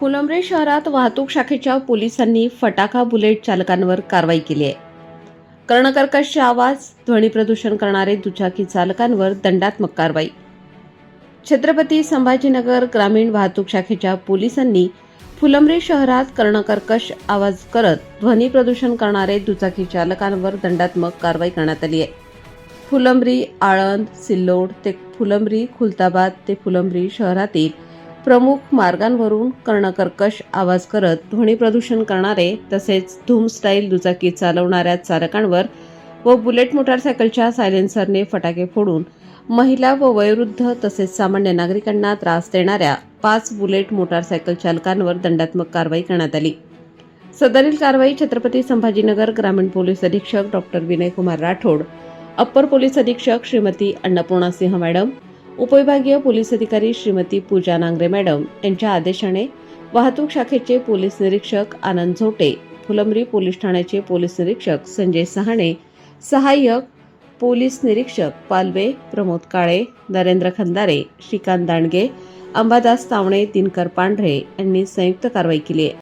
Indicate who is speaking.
Speaker 1: फुलंब्री शहरात वाहतूक शाखेच्या पोलिसांनी फटाका बुलेट चालकांवर कारवाई केली आहे. कर्णकर्कश आवाज ध्वनी प्रदूषण करणारे दुचाकी चालकांवर दंडात्मक कारवाई. छत्रपती संभाजीनगर ग्रामीण वाहतूक शाखेच्या पोलिसांनी फुलंब्री शहरात कर्णकर्कश आवाज करत ध्वनी प्रदूषण करणारे दुचाकी चालकांवर दंडात्मक कारवाई करण्यात आली आहे. फुलंब्री आळंद सिल्लोड ते फुलंब्री खुलताबाद ते फुलंब्री शहरातील प्रमुख मार्गांवरून कर्णकर्कश आवाज करत ध्वनी प्रदूषण करणारे तसेच धूम स्टाईल दुचाकी चालवणाऱ्या चालकांवर व बुलेट मोटारसायकलच्या सायलेन्सरने फटाके फोडून महिला व वयोवृद्ध तसेच सामान्य नागरिकांना त्रास देणाऱ्या पाच बुलेट मोटारसायकल चालकांवर दंडात्मक कारवाई करण्यात आली. सदरील कारवाई छत्रपती संभाजीनगर ग्रामीण पोलीस अधीक्षक doctor Vinaykumar Rathod upper police अधीक्षक श्रीमती अन्नपूर्णा सिंह मॅडम उपविभागीय पोलीस अधिकारी श्रीमती पूजा नांगरे मॅडम यांच्या आदेशाने वाहतूक शाखेचे पोलीस निरीक्षक आनंद झोटे फुलंब्री पोलीस ठाण्याचे पोलीस निरीक्षक संजय सहाणे सहाय्यक पोलीस निरीक्षक पालवे प्रमोद काळे नरेंद्र खंदारे श्रीकांत दांडगे अंबादास तावणे दिनकर पांढरे यांनी संयुक्त कारवाई केली आहे.